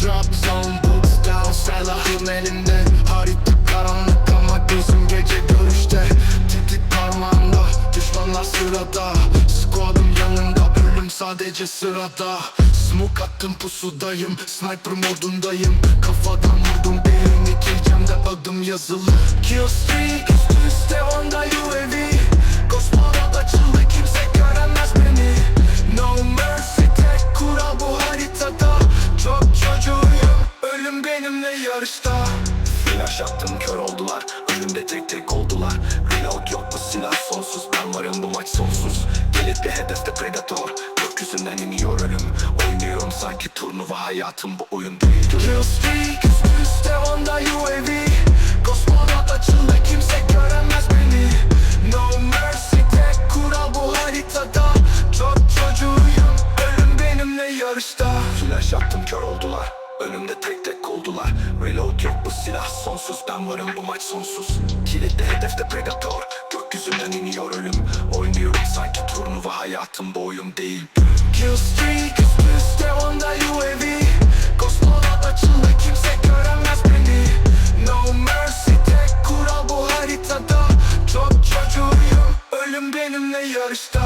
Drop zone boots down Silahım elinde. Harita karanlık ama gözüm gece görüşte. Titik parmağımda Düşmanlar sırada. Squad'ım yanında Ölüm sadece sırada. Smoke attım pusudayım. Sniper modundayım. Kafadan vurdum birini Kilcemde adım yazılı. Kill streak üst üste onda UAV benimle yarışta. Flash attım kör oldular. Önümde tek tek oldular. Reload yok bu silah? Sonsuz. Ben varım bu maç sonsuz. Gelir bir hedefte predator. Gökyüzünden iniyor ölüm. Oynuyorum sanki turnuva hayatım bu oyun değil. Kill streak üste onda UAV Kosmonot açıldı kimse göremez beni. No mercy tek kural bu haritada. Çok çocuğuyum ölüm benimle yarışta. Flash attım kör oldular Önümde tek tek oldular Reload yok bu silah sonsuz. Ben varım bu maç sonsuz. Kilitli hedefte predator. Gökyüzünden iniyor ölüm. Oynuyorum sanki turnuva. Hayatım boyum değil. Kill streak üst üste onda UAV Kosmonot açıldı kimse göremez beni. No mercy tek kural bu haritada. Çok çocuğuyum Ölüm benimle yarışta.